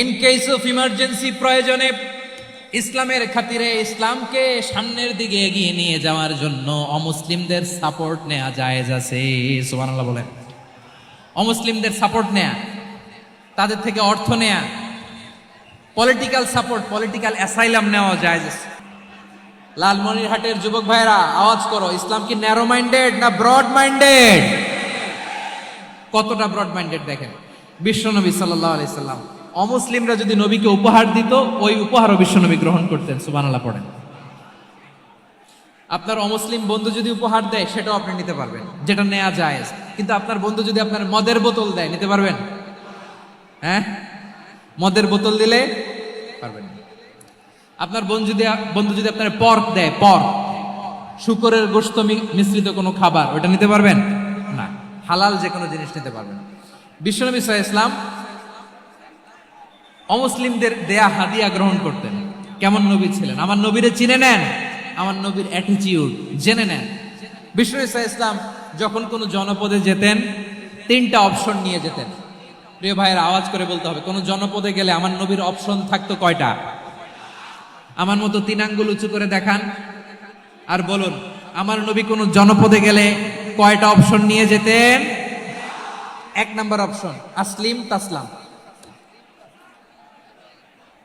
In case of emergency প্রয়োজনে ইসলামের খাতিরে ইসলামকে সামনের দিকে এগিয়ে নিয়ে যাওয়ার জন্য অমুসলিমদের সাপোর্ট নেওয়া জায়েজ আছে। সুবহানাল্লাহ বলেন। অমুসলিমদের সাপোর্ট নেয়া, তাদের থেকে অর্থ নেয়া পলিটিক্যাল সাপোর্ট পলিটিক্যাল অ্যাসাইলাম নেওয়া জায়েজ আছে। লালমনিরহাটের যুবক ভাইরা আওয়াজ করো, ইসলাম কি ন্যারো মাইন্ডেড না ব্রড মাইন্ডেড কতটা ব্রড মাইন্ডেড দেখেন। বিশ্বনবী সাল্লাহ আলাইসাল্লাম অমুসলিমরা যদি নবীকে উপহার দিত, ওই উপহারও বিশ্বনবী গ্রহণ করতেন সুবানাল্লাহ পড়েন। আপনার অমুসলিম বন্ধু যদি উপহার দেয়, সেটাও আপনি নিতে পারবেন, যেটা নেওয়া যায় কিন্তু আপনার বন্ধু যদি আপনার মদের বোতল দেয়, নিতে পারবেন? হ্যাঁ? মদের বোতল দিলে পারবেন আপনার বন্ধু যদি বন্ধু যদি আপনার পর্ক দেয়, পর্ক, শুকরের গোস্ত মিশ্রিত কোনো খাবার, ওটা নিতে পারবেন? না। হালাল যে কোনো জিনিস নিতে পারবেন। বিশ্বনবী আলাইহি ইসলাম অমুসলিমদের দেয়া হাদিয়া গ্রহণ করতেন। কেমন নবী ছিলেন? আমার নবীরে চিনে নেন, আমার নবীর অ্যাটিটিউড জেনে নেন। বিশ্বনবী সাল্লাল্লাহু ইসলাম যখন কোনো জনপদে যেতেন, তিনটা অপশন নিয়ে যেতেন। প্রিয় ভাইয়ের আওয়াজ করে বলতে হবে, কোনো জনপদে গেলে আমার নবীর অপশন থাকতো কয়টা? আমার মতো তিন আঙ্গুল উঁচু করে দেখান। আর বলুন, আমার নবী কোন জনপদে গেলে কয়টা অপশন নিয়ে যেতেন? এক নাম্বার অপশন আসলিম তাসলাম।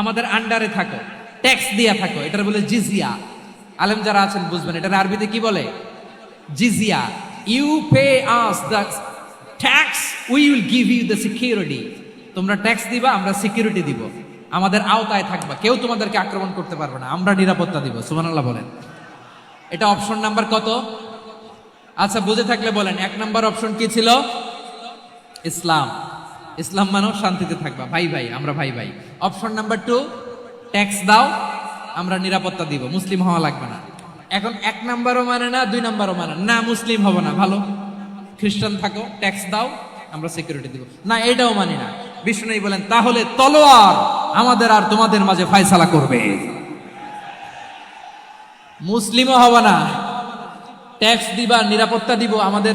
আমাদের আন্ডারে থাকো। ট্যাক্স দিয়া থাকো। এটার বলে জিজিয়া আলেম যারা আছেন, বুঝবেন। এটার আরবিতে কি বলে? জিজিয়া you pay us the tax we will give you the security তোমরা ট্যাক্স দিবা, আমরা সিকিউরিটি দিব। আমাদের আওতায় থাকবা। কেউ তোমাদেরকে আক্রমণ করতে পারবে না। আমরা নিরাপত্তা দিব। সুবহানাল্লাহ বলেন। এটা অপশন নাম্বার কত? আচ্ছা বুঝে থাকলে বলেন। এক নাম্বার অপশন কি ছিল? ইসলাম। ইসলাম মানো শান্তিতে থাকবা। ভাই ভাই, আমরা ভাই ভাই। অপশন নাম্বার টু ট্যাক্স দাও, আমরা নিরাপত্তা দিব। মুসলিম হওয়া লাগবে না। এখন এক নাম্বারও মানে না, দুই নাম্বারও মানে না। মুসলিম হব না। ভালো? খ্রিস্টান থাকো ট্যাক্স দাও, আমরা সিকিউরিটি দিব। না, এটাও মানি না। বিষ্ণু বলেন, তাহলে তলোয়ার আমাদের আর তোমাদের মাঝে ফায়সালা করবে। মুসলিমও হবে না। ট্যাক্স দিবা, নিরাপত্তা দিব, আমাদের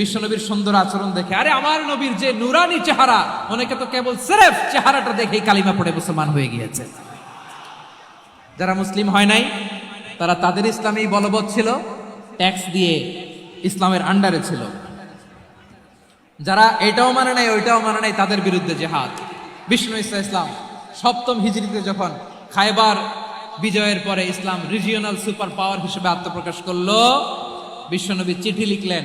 বিশ্বনবীর সুন্দর আচরণ দেখে। আরে আমার নবীর যে নুরানি চেহারা, অনেকে তো কেবল সেরেফ চেহারাটা দেখেই কালিমা পড়ে মুসলমান হয়ে গিয়েছে। যারা মুসলিম হয় নাই, তারা তাদের ইসলামেই বলবৎ ছিল, ট্যাক্স দিয়ে ইসলামের আন্ডারে ছিল। যারা এটাও মানে নাই, ওইটাও মানে নাই, তাদের বিরুদ্ধে জেহাদ। বিষ্ণু ইসা ইসলাম সপ্তম হিজড়িতে যখন খায়বার বিজয়ের পরে ইসলাম রিজিওনাল সুপার পাওয়ার হিসেবে আত্মপ্রকাশ করল, বিশ্বনবী চিঠি লিখলেন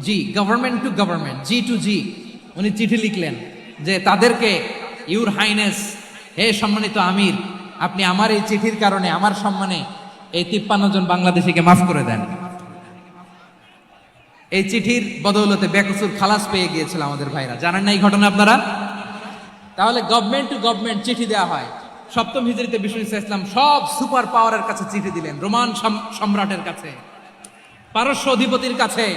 G government to government G to G উনি চিঠি লিখলেন যে, তাদেরকে ইউর হাইনেস হে সম্মানিত আমির, আপনি আমার এই চিঠির কারণে, আমার সম্মানে এই তিপ্পান্ন জন বাংলাদেশিকে মাফ করে দেন। এই চিঠির বদৌলতে বেকসুর খালাস পেয়ে গিয়েছিল আমাদের ভাইরা। জানেন না এই ঘটনা আপনারা? তাহলে গভর্নমেন্ট টু গভর্নমেন্ট চিঠি দেওয়া হয়। সপ্তম হিজড়িতে বিষ্ণু ইসলাম সব সুপার পাওয়ারের কাছে চিঠি দিলেন, রোমান সাম- সম্রাটের কাছে, পারস্য অধিপতির কাছে।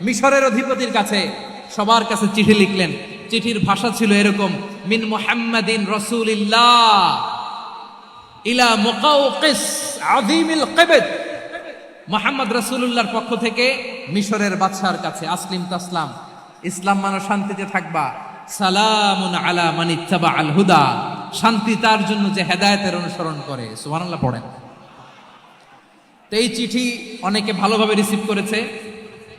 মিশরের অধিপতির কাছে সবার কাছে চিঠি লিখলেন। চিঠির ভাষা ছিল এরকম, মিন মুহাম্মাদিন রাসূলিল্লাহ ইলা মুকাউকিস আযীমিল কিবত। মোহাম্মদ রাসূলুল্লাহর পক্ষ থেকে মিশরের বাদশার কাছে, আসলিম তাসলাম, ইসলাম মানো শান্তিতে থাকবা। সালামুন আলা মান ইত্তাবা আল হুদা। শান্তি তার জন্য যে হেদায়েতের অনুসরণ করে। সুবহানাল্লাহ, পড়েন। তো এই চিঠি অনেকে ভালোভাবে রিসিভ করেছে।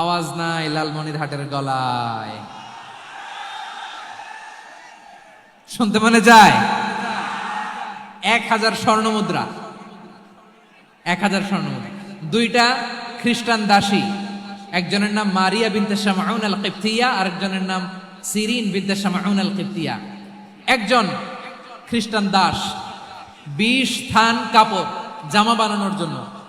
আওয়াজ নাই লালমনির হাটের গলায়। শুনতে মনে যায়? এক হাজার স্বর্ণ মুদ্রা। এক হাজার স্বর্ণ মুদ্রা। দুইটা খ্রিস্টান দাসী। একজনের নাম মারিয়া বিনতে শামাউন আল কিপ্তিয়া আরেকজনের নাম সিরিন বিনতে শামাউন আল কিপ্তিয়া একজন খ্রিস্টান দাস। বিশ থান কাপড় জামা বানানোর জন্য।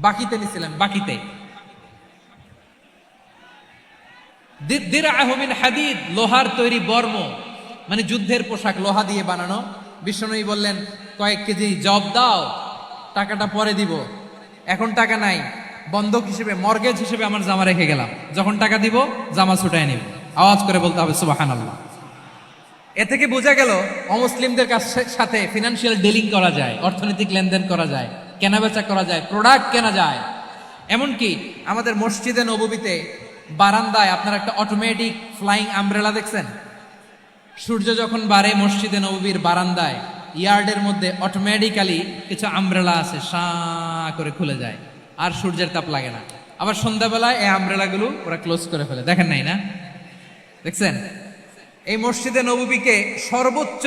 বাকিতে নিছিলেন, বাকিতে। দি- দিরআহু মিন হাদিদ, লোহার তৈরি বর্ম মানে যুদ্ধের পোশাক, লোহা দিয়ে বানানো। বিষ্ণুই বললেন, কয়েক কেজি জব দাও, টাকাটা পরে দিব। এখন টাকা নাই, বন্ধক হিসেবে, মর্গেজ হিসেবে আমার জামা রেখে গেলাম। যখন টাকা দিব, জামা ছুটাই নিব। আওয়াজ করে বলতে হবে সুবাহান এ থেকে বোঝা গেল, অমুসলিমদের কাছে সাথে ফিনান্সিয়াল ডিলিং করা যায়, অর্থনৈতিক লেনদেন করা যায়। কেনাবেচা করা যায় প্রোডাক্ট কেনা যায়। এমনকি আমাদের মসজিদে, নববীতে, বারান্দায় আপনার একটা অটোমেটিক ফ্লাইং আমব্রেলা দেখছেন? সূর্য যখন বাড়ে মসজিদে, নববীর বারান্দায়, ইয়ার্ডের মধ্যে অটোমেটিক্যালি কিছু আমব্রেলা আছে, সা করে খুলে যায়। আর সূর্যের তাপ লাগে না। আবার সন্ধ্যাবেলায় এই আমব্রেলাগুলো ওরা ক্লোজ করে ফেলে। দেখেন নাই না? দেখছেন? এই মসজিদে, নববীকে সর্বোচ্চ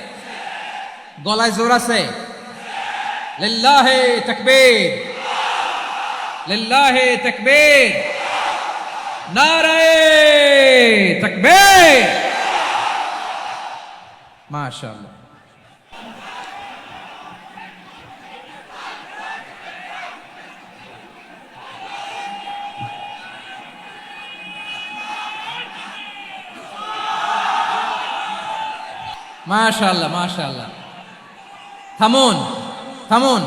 গলায় জোর আছে লিল্লাহে তাকবীর লিল্লাহে তাকবীর নারায়ে তাকবীর মাশাআল্লাহ মাশাআল্লাহ মাশাআল্লাহ থামুন থামুন।